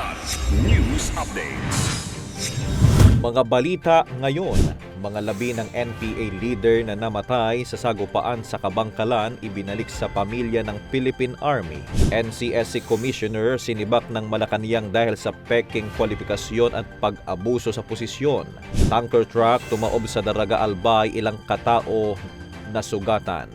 Kilat News Updates. Mga balita ngayon, mga labi ng NPA leader na namatay sa sagupaan sa Kabangkalan ibinalik sa pamilya ng Philippine Army. NCSC Commissioner sinibak ng Malacanang dahil sa peking kwalifikasyon at pag-abuso sa posisyon. Tanker truck tumaob sa Daraga Albay ilang katao nasugatan.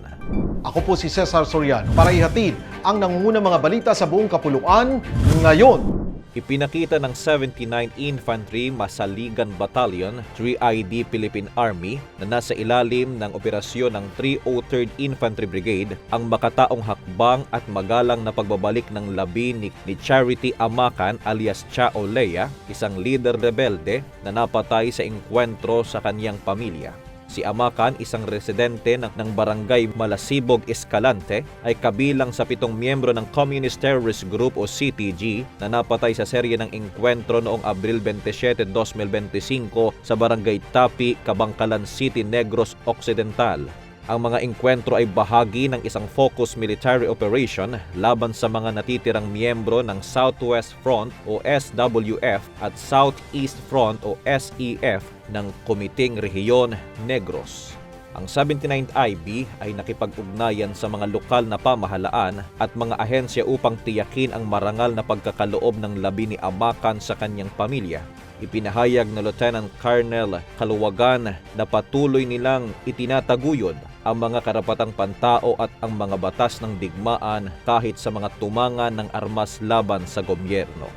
Ako po si Cesar Soriano para ihatid ang nangungunang mga balita sa buong kapuluan ngayon. Ipinakita ng 79 Infantry Masaligan Battalion, 3ID Philippine Army na nasa ilalim ng operasyon ng 303rd Infantry Brigade ang makataong hakbang at magalang na pagbabalik ng labi ni, ni Charity Amakan alias Chao Lea, isang leader rebelde na napatay sa engkwentro sa kanyang pamilya. Si Amakan, isang residente ng, ng barangay Malasibog, Escalante, ay kabilang sa pitong miyembro ng Communist Terrorist Group o CTG na napatay sa serye ng engkwentro noong Abril 27, 2025 sa barangay Tapi, Kabangkalan City, Negros Occidental. Ang mga engkwentro ay bahagi ng isang focus military operation laban sa mga natitirang miyembro ng Southwest Front o SWF at Southeast Front o SEF ng Komiting Rehiyon Negros. Ang 79th IB ay nakipag-ugnayan sa mga lokal na pamahalaan at mga ahensya upang tiyakin ang marangal na pagkakaloob ng labi ni Amakan sa kanyang pamilya. Ipinahayag na Lieutenant Colonel Kaluwagan na patuloy nilang itinataguyod ang mga karapatang pantao at ang mga batas ng digmaan kahit sa mga tumangan ng armas laban sa gobyerno.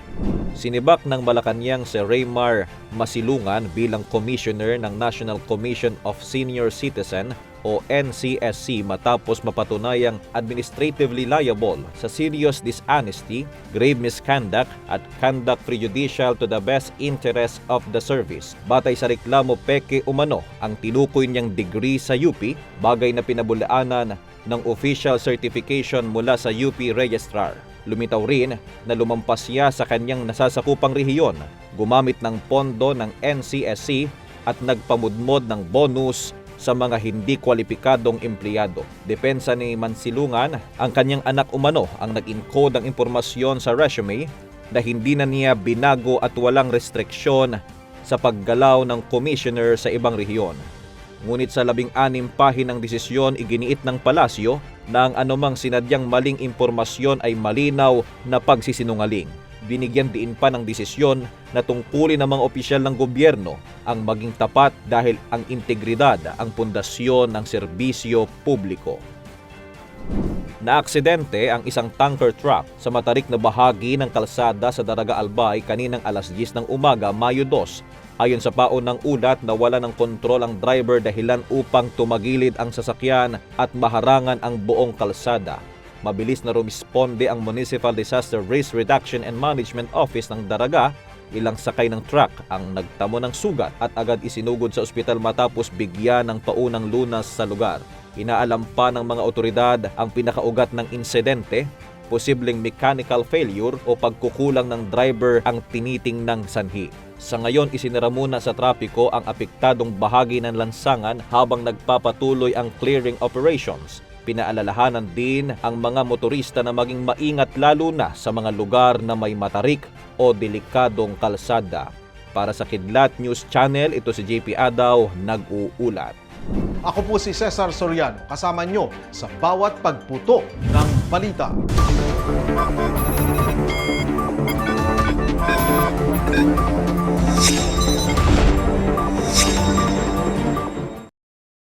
Sinibak ng Malacanang si Raymar Masilungan bilang Commissioner ng National Commission of Senior Citizen o NCSC matapos mapatunayang administratively liable sa serious dishonesty, grave misconduct at conduct prejudicial to the best interest of the service. Batay sa reklamo peke umano ang tinukoy niyang degree sa UP, bagay na pinabulaanan ng official certification mula sa UP Registrar. Lumitaw rin na lumampas siya sa kanyang nasasakupang rehiyon, gumamit ng pondo ng NCSC at nagpamudmod ng bonus sa mga hindi kwalipikadong empleyado. Depensa ni Mansilungan, ang kanyang anak umano ang nag-encode ng impormasyon sa resume na hindi na niya binago at walang restriksyon sa paggalaw ng commissioner sa ibang rehiyon. Ngunit sa labing anim pahinang desisyon iginiit ng palasyo na ang anumang sinadyang maling impormasyon ay malinaw na pagsisinungaling. Binigyan diin pa ng desisyon na tungkulin ng mga opisyal ng gobyerno ang maging tapat dahil ang integridad ang pundasyon ng serbisyo publiko. Naaksidente ang isang tanker truck sa matarik na bahagi ng kalsada sa Daraga Albay kaninang alas 10 ng umaga, Mayo 2. Ayon sa paon ng ulat, nawala ng kontrol ang driver dahilan upang tumagilid ang sasakyan at maharangan ang buong kalsada. Mabilis na rumisponde ang Municipal Disaster Risk Reduction and Management Office ng Daraga ilang sakay ng truck ang nagtamo ng sugat at agad isinugod sa ospital matapos bigyan ng paunang lunas sa lugar. Inaalam pa ng mga otoridad ang pinakaugat ng insidente, posibleng mechanical failure o pagkukulang ng driver ang tiniting ng sanhi. Sa ngayon, isinara muna sa trapiko ang apektadong bahagi ng lansangan habang nagpapatuloy ang clearing operations. Pinaalalahanan din ang mga motorista na maging maingat lalo na sa mga lugar na may matarik o delikadong kalsada. Para sa Kidlat News Channel, ito si JP Adaw, nag-uulat. Ako po si Cesar Soriano, kasama nyo sa bawat pagputo ng balita. Kilat